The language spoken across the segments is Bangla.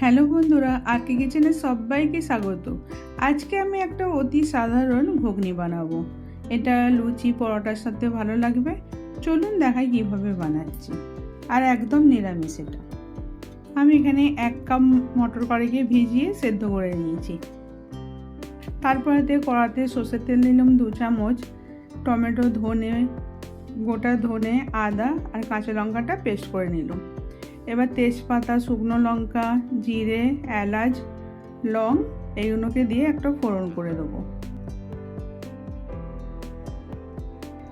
হ্যালো বন্ধুরা, আরকে কিচেনে সবাইকে স্বাগত। আজকে আমি একটা অতি সাধারণ ঘুগনি বানাবো। এটা লুচি, পরোটার সাথে ভালো লাগবে। চলুন দেখাই কীভাবে বানাচ্ছি। আর একদম নিরামিষ এটা। আমি এখানে এক কাপ মটর কড়াইকে ভিজিয়ে সেদ্ধ করে নিয়েছি। তারপরেতে কড়াতে সর্ষের তেল নিলাম দু চামচ টমেটো, ধনে, গোটা ধনে, আদা আর কাঁচা লঙ্কাটা পেস্ট করে নিলাম। এবার তেজপাতা, শুকনো লঙ্কা, জিরে, এলাচ, লং এইগুলোকে দিয়ে একটা ফোড়ন করে দেবো।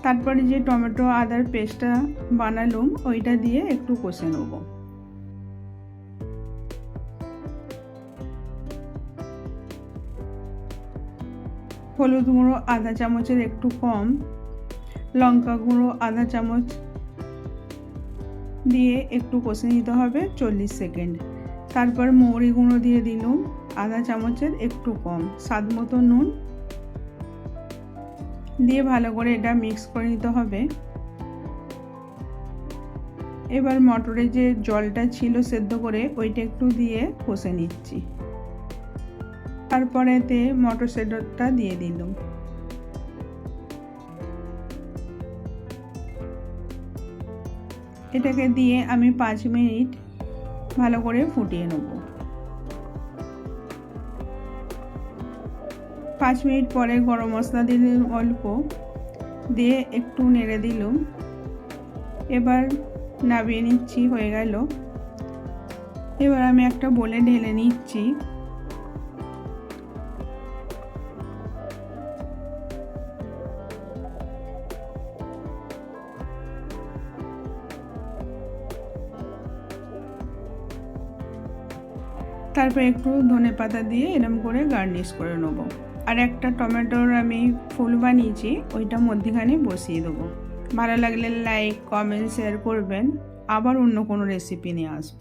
তারপরে যে টমেটো, আদার পেস্টটা বানালুম, ওইটা দিয়ে একটু কষে নেব। হলুদ গুঁড়ো আধা চামচের একটু কম, লঙ্কা গুঁড়ো আধা চামচ দিয়ে একটু কষে নিতে হবে চল্লিশ সেকেন্ড। তারপর মৌরি গুঁড়ো দিয়ে দিলাম, আধা চামচের একটু কম, স্বাদ মতো নুন। দিয়ে ভালো করে এটা মিক্স করে নিতে হবে। এবার মটরে যে জলটা ছিল সেদ্ধ করে ওইটা একটু দিয়ে কষে নিচ্ছি। তারপরেতে মটর সেদ্ধটা দিয়ে দিলাম। এটাকে দিয়ে আমি পাঁচ মিনিট ভালো করে ফুটিয়ে নেব। পাঁচ মিনিট পরে গরম মশলা দিলাম অল্প, দিয়ে একটু নেড়ে দিলাম। এবার নাবিয়ে নিচ্ছি, হয়ে গেল। এবার আমি একটা বলে ঢেলে নিচ্ছি। তারপর একটু ধনে পাতা দিয়ে এরম করে গার্নিশ করে নেব। আর একটা টমেটোর আমি ফুল বানিয়েছি, ওইটা মধ্যেখানে বসিয়ে দেবো। ভালো লাগলে লাইক কমেন্ট শেয়ার করবেন। আবার অন্য কোনো রেসিপি নিয়ে আসব।